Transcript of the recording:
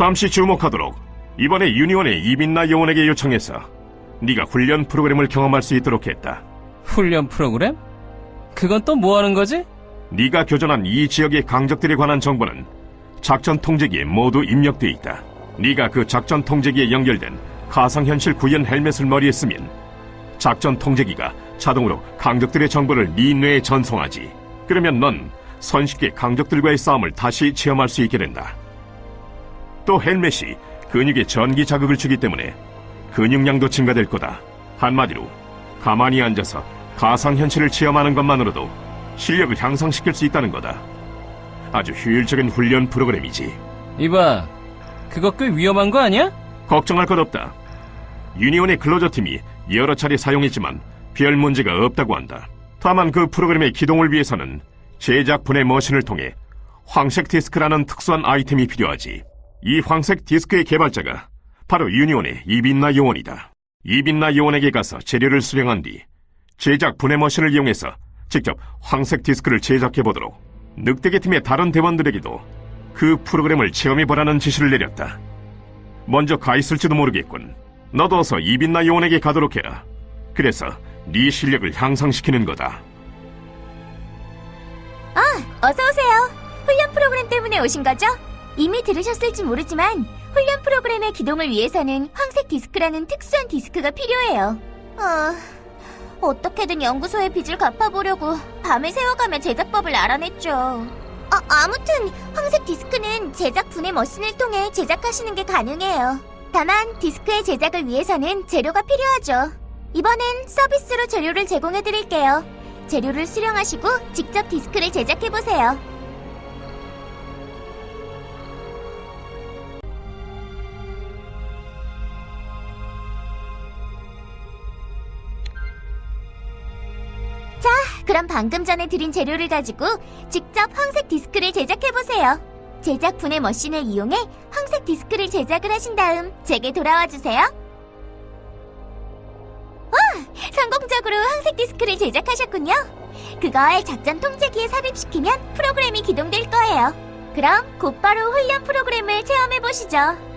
잠시 주목하도록 이번에 유니온의 이민나 요원에게 요청해서 네가 훈련 프로그램을 경험할 수 있도록 했다. 훈련 프로그램? 그건 또 뭐 하는 거지? 네가 교전한 이 지역의 강적들에 관한 정보는 작전 통제기에 모두 입력돼 있다. 네가 그 작전 통제기에 연결된 가상현실 구현 헬멧을 머리에 쓰면 작전 통제기가 자동으로 강적들의 정보를 네 뇌에 전송하지. 그러면 넌 손쉽게 강적들과의 싸움을 다시 체험할 수 있게 된다. 또 헬멧이 근육에 전기 자극을 주기 때문에 근육량도 증가될 거다. 한마디로 가만히 앉아서 가상현실을 체험하는 것만으로도 실력을 향상시킬 수 있다는 거다. 아주 효율적인 훈련 프로그램이지. 이봐, 그거 꽤 위험한 거 아니야? 걱정할 것 없다. 유니온의 클로저 팀이 여러 차례 사용했지만 별 문제가 없다고 한다. 다만 그 프로그램의 기동을 위해서는 제작 분해 머신을 통해 황색 디스크라는 특수한 아이템이 필요하지. 이 황색 디스크의 개발자가 바로 유니온의 이빈나 요원이다. 이빈나 요원에게 가서 재료를 수령한 뒤 제작 분해 머신을 이용해서 직접 황색 디스크를 제작해 보도록 늑대계 팀의 다른 대원들에게도 그 프로그램을 체험해 보라는 지시를 내렸다. 먼저 가 있을지도 모르겠군. 너도 어서 이빈나 요원에게 가도록 해라. 그래서 네 실력을 향상시키는 거다. 어서 오세요. 훈련 프로그램 때문에 오신 거죠? 이미 들으셨을지 모르지만 훈련 프로그램의 기동을 위해서는 황색 디스크라는 특수한 디스크가 필요해요. 어, 어떻게든 연구소의 빚을 갚아보려고 밤을 새워가며 제작법을 알아냈죠. 아, 아무튼 황색 디스크는 제작 분해 머신을 통해 제작하시는 게 가능해요. 다만 디스크의 제작을 위해서는 재료가 필요하죠. 이번엔 서비스로 재료를 제공해 드릴게요. 재료를 수령하시고 직접 디스크를 제작해 보세요. 그럼 방금 전에 드린 재료를 가지고 직접 황색 디스크를 제작해 보세요. 제작 분해 머신을 이용해 황색 디스크를 제작을 하신 다음 제게 돌아와 주세요. 와, 성공적으로 황색 디스크를 제작하셨군요. 그걸 작전 통제기에 삽입시키면 프로그램이 기동될 거예요. 그럼 곧바로 훈련 프로그램을 체험해 보시죠.